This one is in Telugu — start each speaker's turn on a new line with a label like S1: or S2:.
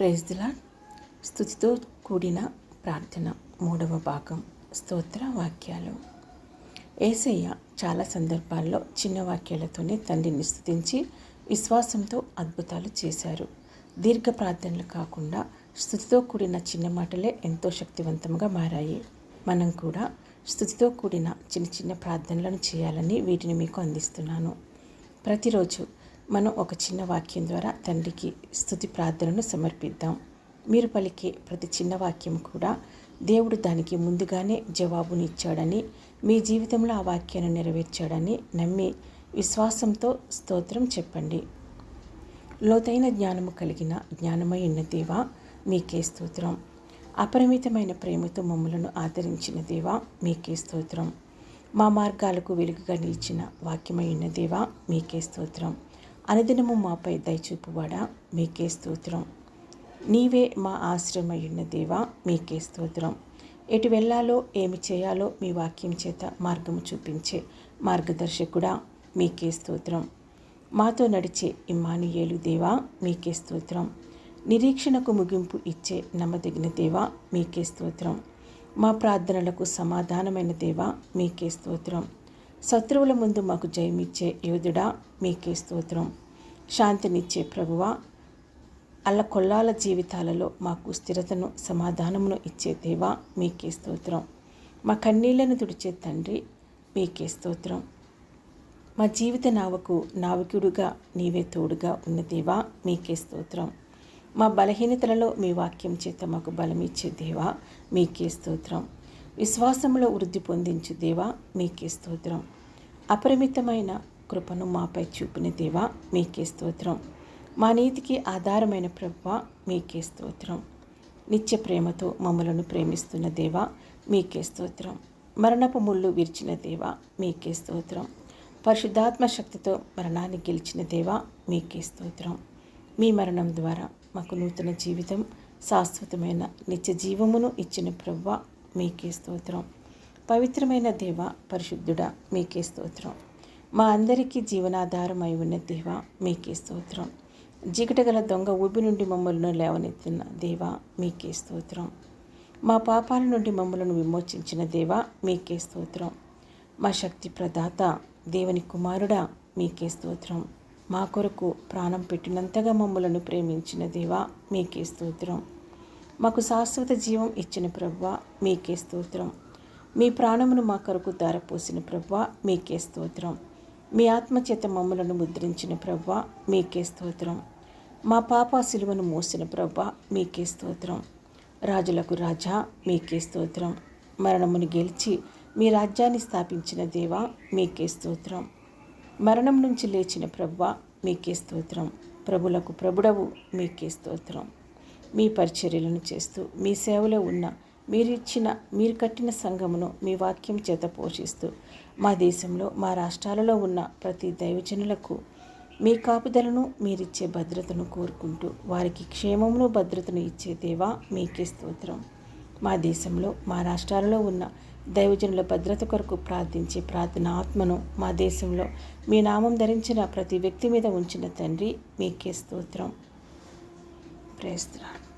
S1: ప్రైజ్లా స్థుతితో కూడిన ప్రార్థన మూడవ భాగం స్తోత్ర వాక్యాలు. ఏసయ్య చాలా సందర్భాల్లో చిన్న వాక్యాలతోనే తండ్రిని స్థుతించి విశ్వాసంతో అద్భుతాలు చేశారు. దీర్ఘ ప్రార్థనలు కాకుండా స్థుతితో కూడిన చిన్న మాటలే ఎంతో శక్తివంతంగా మారాయి. మనం కూడా స్థుతితో కూడిన చిన్న చిన్న ప్రార్థనలను చేయాలని వీటిని మీకు అందిస్తున్నాను. ప్రతిరోజు మనం ఒక చిన్న వాక్యం ద్వారా తండ్రికి స్థుతి ప్రార్థనను సమర్పిద్దాం. మీరు పలికే ప్రతి చిన్న వాక్యం కూడా దేవుడు దానికి ముందుగానే జవాబునిచ్చాడని మీ జీవితంలో ఆ వాక్యాన్ని నెరవేర్చాడని నమ్మి విశ్వాసంతో స్తోత్రం చెప్పండి. లోతైన జ్ఞానము కలిగిన జ్ఞానమై ఉన్న దేవా మీకే స్తోత్రం. అపరిమితమైన ప్రేమతో మమ్మలను ఆదరించిన దేవా మీకే స్తోత్రం. మా మార్గాలకు వెలుగుగా నిలిచిన వాక్యమై ఉన్న దేవా మీకే స్తోత్రం. అనుదినము మాపై దయచూపువాడా? మీకే స్తోత్రం. నీవే మా ఆశ్రమయున్న దేవా మీకే స్తోత్రం. ఎటు వెళ్ళాలో ఏమి చేయాలో మీ వాక్యం చేత మార్గము చూపించే మార్గదర్శకుడా మీకే స్తోత్రం. మాతో నడిచే ఇమ్మానుయేలు దేవా మీకే స్తోత్రం. నిరీక్షణకు ముగింపు ఇచ్చే నమ్మదగిన దేవా మీకే స్తోత్రం. మా ప్రార్థనలకు సమాధానమైన దేవా మీకే స్తోత్రం. శత్రువుల ముందు మాకు జయమిచ్చే యోధుడా మీకే స్తోత్రం. శాంతినిచ్చే ప్రభువ అల్ల కొల్లాల జీవితాలలో మాకు స్థిరతను సమాధానమును ఇచ్చే దేవా మీకే స్తోత్రం. మా కన్నీళ్ళను తుడిచే తండ్రి మీకే స్తోత్రం. మా జీవిత నావకు నావికుడుగా నీవే తోడుగా ఉన్న దేవా మీకే స్తోత్రం. మా బలహీనతలలో మీ వాక్యం చేత మాకు బలమిచ్చే దేవా మీకే స్తోత్రం. విశ్వాసంలో వృద్ధి పొందించు దేవా మీకే స్తోత్రం. అపరిమితమైన కృపను మాపై చూపిన దేవా మీకే స్తోత్రం. మా నీతికి ఆధారమైన ప్రభు మీకే స్తోత్రం. నిత్య ప్రేమతో మమ్మలను ప్రేమిస్తున్న దేవా మీకే స్తోత్రం. మరణపు ముళ్ళు విరిచిన దేవా మీకే స్తోత్రం. పరిశుద్ధాత్మ శక్తితో మరణాన్ని గెలిచిన దేవా మీకే స్తోత్రం. మీ మరణం ద్వారా మాకు నూతన జీవితం శాశ్వతమైన నిత్య జీవమును ఇచ్చిన ప్రవ్వ మీకే స్తోత్రం. పవిత్రమైన దేవ పరిశుద్ధుడా మీకే స్తోత్రం. మా అందరికీ జీవనాధారం అయి ఉన్న దేవ మీకే స్తోత్రం. జిగటగల దొంగ ఊబి నుండి మమ్మల్ని లేవనెత్తిన దేవా మీకే స్తోత్రం. మా పాపాల నుండి మమ్మలను విమోచించిన దేవా మీకే స్తోత్రం. మా శక్తి ప్రదాత దేవుని కుమారుడా మీకే స్తోత్రం. మా కొరకు ప్రాణం పెట్టినంతగా మమ్మలను ప్రేమించిన దేవా మీకే స్తోత్రం. మాకు శాశ్వత జీవం ఇచ్చిన ప్రవ్వ మీకే స్తోత్రం. మీ ప్రాణమును మా కొరకు ధారపోసిన ప్రవ్వ మీకే స్తోత్రం. మీ ఆత్మచేత మమ్మలను ముద్రించిన ప్రవ్వ మీకే స్తోత్రం. మా పాప శిలువను మోసిన ప్రవ్వ మీకే స్తోత్రం. రాజులకు రాజా మీకే స్తోత్రం. మరణమును గెలిచి మీ రాజ్యాన్ని స్థాపించిన దేవ మీకే స్తోత్రం. మరణం నుంచి లేచిన ప్రవ్వ మీకే స్తోత్రం. ప్రభులకు ప్రభుడవు మీకే స్తోత్రం. మీ పరిచర్యలను చేస్తూ మీ సేవలో ఉన్న మీరిచ్చిన మీరు కట్టిన సంఘమును మీ వాక్యం చేత పోషిస్తూ మా దేశంలో మా రాష్ట్రాలలో ఉన్న ప్రతి దైవజనులకు మీ కాపుదలను మీరిచ్చే భద్రతను కోరుకుంటూ వారికి క్షేమమును భద్రతను ఇచ్చే దేవా మీకే స్తోత్రం. మా దేశంలో మా రాష్ట్రాలలో ఉన్న దైవజనుల భద్రత కొరకు ప్రార్థించే ప్రార్థన ఆత్మను మా దేశంలో మీ నామం ధరించిన ప్రతి వ్యక్తి మీద ఉంచిన తండ్రి మీకే స్తోత్రం. प्रेस द्राट